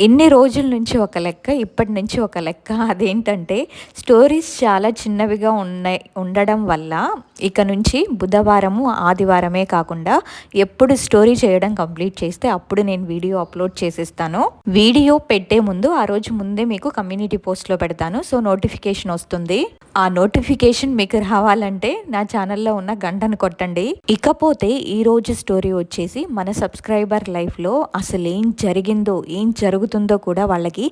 ఎన్ని రోజుల నుంచి ఒక లెక్క ఇప్పటి నుంచి ఒక లెక్క అదేంటంటే స్టోరీస్ చాలా చిన్నవిగా ఉన్నాయి ఉండడం వల్ల ఇక నుంచి బుధవారము ఆదివారమే కాకుండా ఎప్పుడు స్టోరీ చేయడం కంప్లీట్ చేస్తే అప్పుడు నేను వీడియో అప్లోడ్ చేసేస్తాను. వీడియో పెట్టే ముందు ఆ రోజు ముందే మీకు కమ్యూనిటీ పోస్ట్లో పెడతాను. సో నోటిఫికేషన్ వస్తుంది. ఆ నోటిఫికేషన్ మీకు రావాలంటే నా ఛానల్లో ఉన్న గంటను కొట్టండి. ఇకపోతే ఈ రోజు స్టోరీ వచ్చేసి మన సబ్స్క్రైబర్ లైఫ్లో అసలు ఏం జరిగిందో ఏం జరుగుతుందో కూడా వాళ్ళకి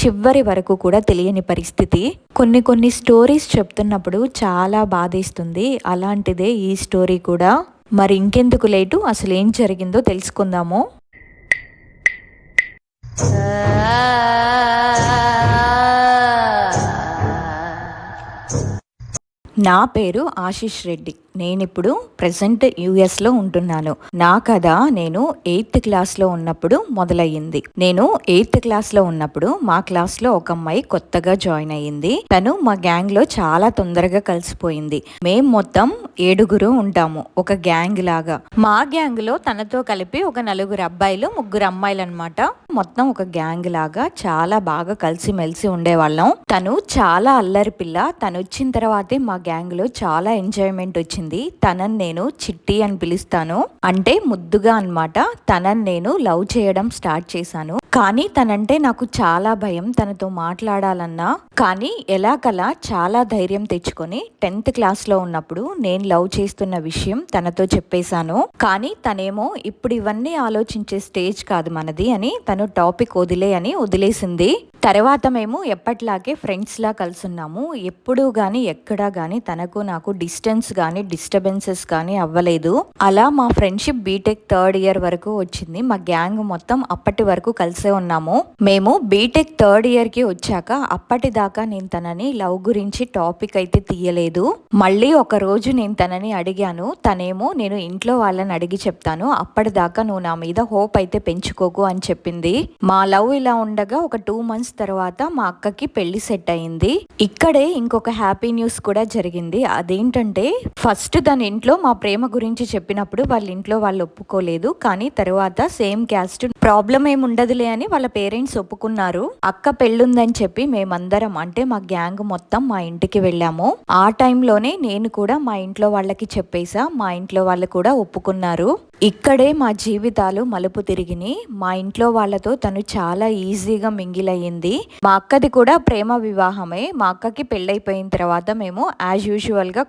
చివరి వరకు కూడా తెలియని పరిస్థితి. కొన్ని కొన్ని స్టోరీస్ చెప్తున్నప్పుడు చాలా బాధేస్తుంది. అలాంటిదే ఈ స్టోరీ కూడా. మరి ఇంకెందుకు లేటు? అసలు ఏం జరిగిందో తెలుసుకుందాము. నా పేరు ఆశిష్ రెడ్డి. నేను ఇప్పుడు ప్రజెంట్ యుఎస్లో ఉంటున్నాను. నా కథ నేను ఎయిత్ క్లాస్లో ఉన్నప్పుడు మొదలయ్యింది. నేను ఎయిత్ క్లాస్లో ఉన్నప్పుడు మా క్లాస్లో ఒక అమ్మాయి కొత్తగా జాయిన్ అయ్యింది. తను మా గ్యాంగ్లో చాలా తొందరగా కలిసిపోయింది. మేం మొత్తం ఏడుగురు ఉంటాము ఒక గ్యాంగ్ లాగా. మా గ్యాంగ్లో తనతో కలిపి ఒక నలుగురు అబ్బాయిలు ముగ్గురు అమ్మాయిలు అనమాట మొత్తం ఒక గ్యాంగ్ లాగా చాలా బాగా కలిసిమెలిసి ఉండేవాళ్ళం. తను చాలా అల్లరి పిల్ల. తను వచ్చిన తర్వాతే మా గ్యాంగ్లో చాలా ఎంజాయ్మెంట్ వచ్చింది. తనని నేను చిట్టి అని పిలుస్తాను. అంటే ముద్దుగా అనమాట తనని నేను లవ్ చేయడం స్టార్ట్ చేశాను. కానీ తనంటే నాకు చాలా భయం తనతో మాట్లాడాలన్నా. కానీ ఎలాగలా చాలా ధైర్యం తెచ్చుకొని టెన్త్ క్లాస్లో ఉన్నప్పుడు నేను లవ్ చేస్తున్న విషయం తనతో చెప్పేశాను. కానీ తనేమో ఇప్పుడు ఇవన్నీ ఆలోచించే స్టేజ్ కాదు మనది అని తను టాపిక్ వదిలే అని వదిలేసింది. తర్వాత మేము ఎప్పట్లాగే ఫ్రెండ్స్లా కలుసున్నాము ఎప్పుడు కానీ ఎక్కడా కానీ తనకు నాకు డిస్టెన్స్ కానీ డిస్టర్బెన్సెస్ కానీ అవ్వలేదు. అలా మా ఫ్రెండ్షిప్ బీటెక్ థర్డ్ ఇయర్ వరకు వచ్చింది. మా గ్యాంగ్ మొత్తం అప్పటి వరకు కలిసే ఉన్నాము. మేము బీటెక్ థర్డ్ ఇయర్కి వచ్చాక అప్పటిదాకా నేను తనని లవ్ గురించి టాపిక్ అయితే తీయలేదు. మళ్ళీ ఒక రోజు నేను తనని అడిగాను. తనేమో నేను ఇంట్లో వాళ్ళని అడిగి చెప్తాను. అప్పటిదాకా నువ్వు నా మీద హోప్ అయితే పెంచుకోకు అని చెప్పింది. మా లవ్ ఇలా ఉండగా ఒక టూ మంత్స్ తర్వాత మా అక్కకి పెళ్ళి సెట్ అయింది. ఇక్కడే ఇంకొక హ్యాపీ న్యూస్ కూడా జరిగింది. అదేంటంటే ఫస్ట్ ఫస్ట్ తన ఇంట్లో మా ప్రేమ గురించి చెప్పినప్పుడు వాళ్ళ ఇంట్లో వాళ్ళు ఒప్పుకోలేదు. కానీ తర్వాత సేమ్ క్యాస్ట్ ప్రాబ్లం ఏమి ఉండదులే అని వాళ్ళ పేరెంట్స్ ఒప్పుకున్నారు. అక్క పెళ్ళుందని చెప్పి మేమందరం అంటే మా గ్యాంగ్ మొత్తం మా ఇంటికి వెళ్ళాము. ఆ టైంలోనే నేను కూడా మా ఇంట్లో వాళ్ళకి చెప్పేసా. మా ఇంట్లో వాళ్ళు కూడా ఒప్పుకున్నారు. ఇక్కడే మా జీవితాలు మలుపు తిరిగినాయి. మా ఇంట్లో వాళ్ళతో తను చాలా ఈజీగా మింగిలయ్యింది మా అక్కది కూడా ప్రేమ వివాహమే. మా అక్కకి పెళ్ళైపోయిన తర్వాత మేము యాజ్ యూజువల్గా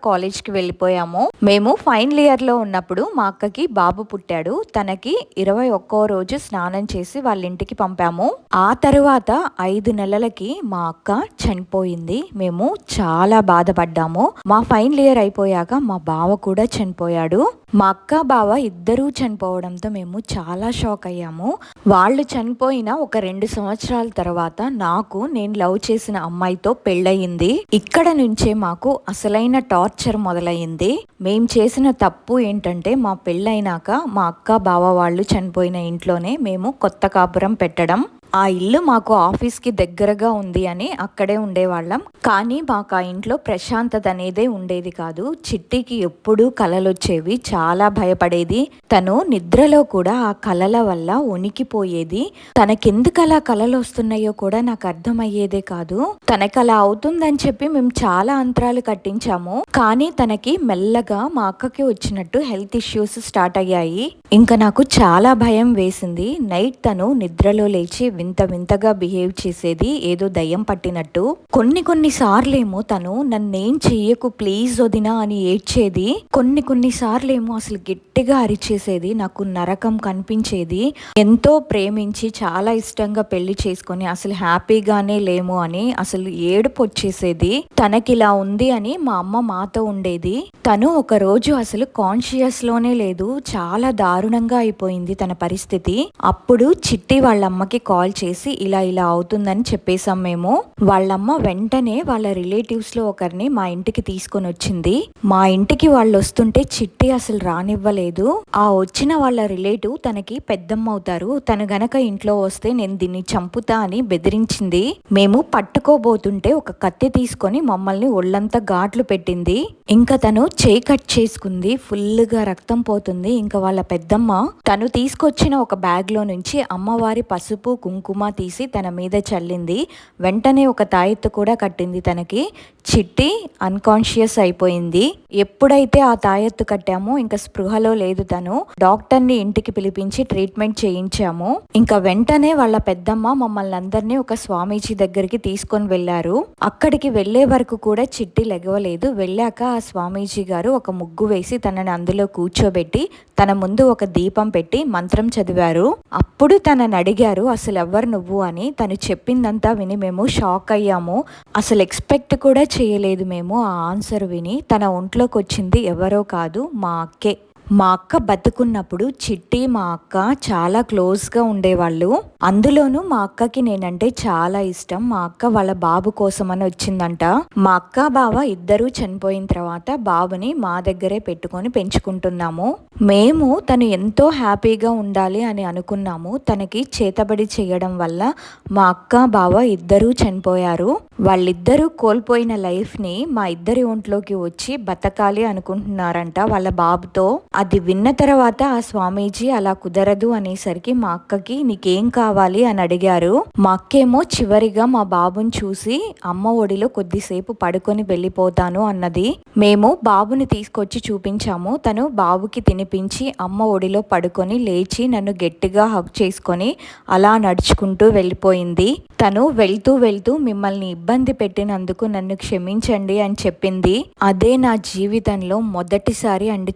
వెళ్ళిపోయాము. మేము ఫైనల్ ఇయర్లో ఉన్నప్పుడు మా అక్కకి బాబు పుట్టాడు. తనకి ఇరవై ఒక్కో రోజు స్నానం చేసి వాళ్ళ ఇంటికి పంపాము. ఆ తర్వాత ఐదు నెలలకి మా అక్క చనిపోయింది. మేము చాలా బాధపడ్డాము. మా ఫైనల్ ఇయర్ అయిపోయాక మా బావ కూడా చనిపోయాడు. మా అక్క బావ ఇద్దరూ చనిపోవడంతో మేము చాలా షాక్ అయ్యాము. వాళ్ళు చనిపోయిన ఒక రెండు సంవత్సరాల తర్వాత నాకు నేను లవ్ చేసిన అమ్మాయితో పెళ్ళయింది. ఇక్కడ నుంచే మాకు అసలైన టార్చర్ మొదలైంది మేం చేసిన తప్పు ఏంటంటే మా పెళ్ళైనాక మా అక్క బావ వాళ్ళు చనిపోయిన ఇంట్లోనే మేము కొత్త కాపురం పెట్టడం. ఆ ఇల్లు మాకు ఆఫీస్కి దగ్గరగా ఉంది అని అక్కడే ఉండేవాళ్ళం. కానీ మాకు ఆ ఇంట్లో ప్రశాంతత అనేదే ఉండేది కాదు. చిట్టికి ఎప్పుడూ కలలు వచ్చేవి చాలా భయపడేది. తను నిద్రలో కూడా ఆ కలల వల్ల ఉనికిపోయేది. తనకెందుకు అలా కలలు వస్తున్నాయో కూడా నాకు అర్థమయ్యేదే కాదు. తనకు అలా అవుతుందని చెప్పి మేము చాలా అంతరాలు కట్టించాము. కానీ తనకి మెల్లగా మా అక్కకి వచ్చినట్టు హెల్త్ ఇష్యూస్ స్టార్ట్ అయ్యాయి. ఇంకా నాకు చాలా భయం వేసింది. నైట్ తను నిద్రలో లేచి వింత వింతగా బిహేవ్ చేసేది ఏదో దయ్యం పట్టినట్టు. కొన్ని కొన్ని సార్లేమో తను నన్నేం చెయ్యకు ప్లీజ్ వదినా అని ఏడ్చేది. కొన్ని కొన్ని సార్లేమో అసలు గట్టిగా అరిచేసేది నాకు నరకం కనిపించేది. ఎంతో ప్రేమించి చాలా ఇష్టంగా పెళ్ళి చేసుకొని అసలు హ్యాపీగానే లేము అని అసలు ఏడుపు వచ్చేసేది. తనకిలా ఉంది అని మా అమ్మ మాతో ఉండేది. తను ఒక రోజు అసలు కాన్షియస్లోనే లేదు చాలా దారుణంగా అయిపోయింది తన పరిస్థితి. అప్పుడు చిట్టి వాళ్ళ అమ్మకి కాల్ కాల్ చేసి ఇలా ఇలా అవుతుందని చెప్పేశాం మేము. వాళ్ళమ్మ వెంటనే వాళ్ళ రిలేటివ్స్లో ఒకరిని మా ఇంటికి తీసుకొని వచ్చింది. మా ఇంటికి వాళ్ళు వస్తుంటే చిట్టి అసలు రానివ్వలేదు. ఆ వచ్చిన వాళ్ళ రిలేటివ్ తనకి పెద్దమ్మ అవుతారు. తను గనక ఇంట్లో వస్తే నేను దీన్ని చంపుతా అని బెదిరించింది. మేము పట్టుకోబోతుంటే ఒక కత్తి తీసుకొని మమ్మల్ని ఒళ్ళంతా ఘాట్లు పెట్టింది. ఇంకా తను చేయి కట్ చేసుకుంది. ఫుల్గా రక్తం పోతుంది. ఇంకా వాళ్ళ పెద్దమ్మ తను తీసుకొచ్చిన ఒక బ్యాగ్లో నుంచి అమ్మవారి పసుపు కుంకుమ కుంకుమ తీసి తన మీద చల్లింది. వెంటనే ఒక తాయెత్తు కూడా కట్టింది తనకి. చిట్టి అన్కాన్షియస్ అయిపోయింది. ఎప్పుడైతే ఆ తాయెత్తు కట్టామో ఇంకా స్పృహలో లేదు తను. డాక్టర్ని ఇంటికి పిలిపించి ట్రీట్మెంట్ చేయించాము. ఇంకా వెంటనే వాళ్ళ పెద్దమ్మ మమ్మల్ని అందరినీ ఒక స్వామీజీ దగ్గరికి తీసుకొని వెళ్ళారు. అక్కడికి వెళ్ళే వరకు కూడా చిట్టి లెగవలేదు. వెళ్ళాక ఆ స్వామీజీ గారు ఒక ముగ్గు వేసి తనని అందులో కూర్చోబెట్టి తన ముందు ఒక దీపం పెట్టి మంత్రం చదివారు. అప్పుడు తనని అడిగారు అసలు ఎవరు నువ్వు అని తను చెప్పిందంతా విని మేము షాక్ అయ్యాము. అసలు ఎక్స్పెక్ట్ కూడా చేయలేదు మేము. ఆ ఆన్సర్ విని తన ఒంట్లోకి వచ్చింది ఎవరో కాదు మా అక్కే. మా అక్క బతుకున్నప్పుడు చిట్టి మా అక్క చాలా క్లోజ్గా ఉండేవాళ్ళు. అందులోనూ మా అక్కకి నేనంటే చాలా ఇష్టం. మా అక్క వాళ్ళ బాబు కోసమని వచ్చిందంట. మా అక్క బావ ఇద్దరూ చనిపోయిన తర్వాత బాబుని మా దగ్గరే పెట్టుకొని పెంచుకుంటున్నాము. మేము తను ఎంతో హ్యాపీగా ఉండాలి అని అనుకున్నాము. తనకి చేతబడి చేయడం వల్ల మా అక్క బావ ఇద్దరూ చనిపోయారు. వాళ్ళిద్దరూ కోల్పోయిన లైఫ్ని మా ఇద్దరి ఒంట్లోకి వచ్చి బతకాలి అనుకుంటున్నారంట వాళ్ళ బాబుతో. అది విన్న తర్వాత ఆ స్వామీజీ అలా కుదరదు అనేసరికి మా అక్కకి నీకేం కావాలి? అని అడిగారు. మా అక్కేమో చివరిగా మా బాబుని చూసి అమ్మ ఒడిలో కొద్దిసేపు పడుకొని వెళ్ళిపోతాను అన్నది. మేము బాబుని తీసుకొచ్చి చూపించాము. తను బాబుకి తినిపించి అమ్మ ఒడిలో పడుకొని లేచి నన్ను గట్టిగా హక్ చేసుకొని అలా నడుచుకుంటూ వెళ్ళిపోయింది. తను వెళ్తూ వెళ్తూ మిమ్మల్ని ఇబ్బంది పెట్టినందుకు నన్ను క్షమించండి అని చెప్పింది. అదే నా జీవితంలో మొదటిసారి అండ్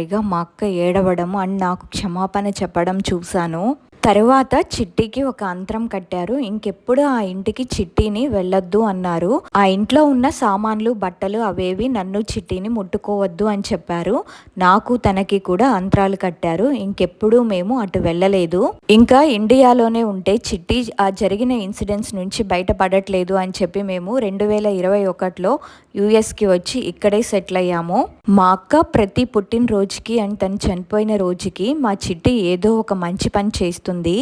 ఒక్కసారిగా మా అక్క ఏడవడం అండ్ నాకు క్షమాపణ చెప్పడం చూశాను. తరువాత చిట్టికి ఒక అంతరం కట్టారు. ఇంకెప్పుడు ఆ ఇంటికి చిట్టిని వెళ్ళొద్దు అన్నారు. ఆ ఇంట్లో ఉన్న సామాన్లు బట్టలు అవేవి నన్ను చిట్టిని ముట్టుకోవద్దు అని చెప్పారు. నాకు తనకి కూడా అంతరాలు కట్టారు. ఇంకెప్పుడు మేము అటు వెళ్ళలేదు. ఇంకా ఇండియాలోనే ఉంటే చిట్టి ఆ జరిగిన ఇన్సిడెంట్స్ నుంచి బయటపడట్లేదు అని చెప్పి మేము రెండు వేల ఇరవై ఒకటిలో యుఎస్కి వచ్చి ఇక్కడే సెటిల్ అయ్యాము. మా అక్క ప్రతి పుట్టినరోజుకి అండ్ తను చనిపోయిన రోజుకి మా చిట్టి ఏదో ఒక మంచి పని చేస్తూ చేస్తుంది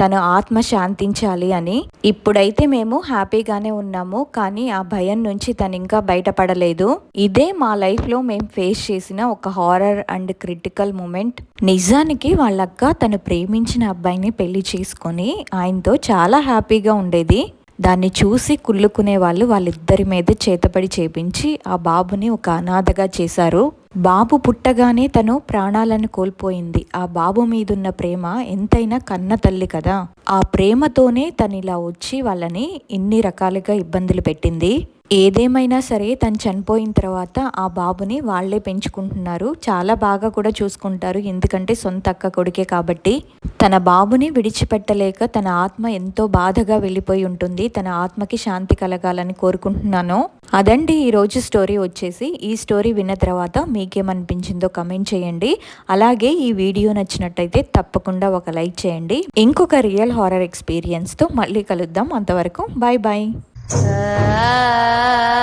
తను ఆత్మ శాంతించాలి అని. ఇప్పుడైతే మేము హ్యాపీగానే ఉన్నాము కానీ ఆ భయం నుంచి తను ఇంకా బయటపడలేదు. ఇదే మా లైఫ్లో మేము ఫేస్ చేసిన ఒక హారర్ అండ్ క్రిటికల్ మూమెంట్. నిజానికి వాళ్ళక్క తను ప్రేమించిన అబ్బాయిని పెళ్ళి చేసుకొని ఆయనతో చాలా హ్యాపీగా ఉండేది. దాన్ని చూసి కుళ్ళుకునే వాళ్ళు వాళ్ళిద్దరి మీద చేతపడి చేపించి ఆ బాబుని ఒక అనాథగా చేశారు. బాబు పుట్టగానే తను ప్రాణాలను కోల్పోయింది. ఆ బాబు మీదున్న ప్రేమ ఎంతైనా కన్న తల్లి కదా. ఆ ప్రేమతోనే తను ఇలా వచ్చి వాళ్ళని ఇన్ని రకాలుగా ఇబ్బందులు పెట్టింది. ఏదేమైనా సరే తను చనిపోయిన తర్వాత ఆ బాబుని వాళ్ళే పెంచుకుంటున్నారు. చాలా బాగా కూడా చూసుకుంటారు. ఎందుకంటే సొంత అక్క కొడుకే కాబట్టి. తన బాబుని విడిచిపెట్టలేక తన ఆత్మ ఎంతో బాధగా వెళ్ళిపోయి ఉంటుంది. తన ఆత్మకి శాంతి కలగాలని కోరుకుంటున్నాను. అదండి ఈరోజు స్టోరీ వచ్చేసి. ఈ స్టోరీ విన్న తర్వాత మీకేమనిపించిందో కమెంట్ చేయండి. అలాగే ఈ వీడియో నచ్చినట్టయితే తప్పకుండా ఒక లైక్ చేయండి. ఇంకొక రియల్ హారర్ ఎక్స్పీరియన్స్తో మళ్ళీ కలుద్దాం. అంతవరకు బాయ్ బాయ్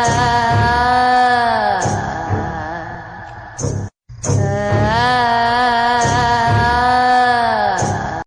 ah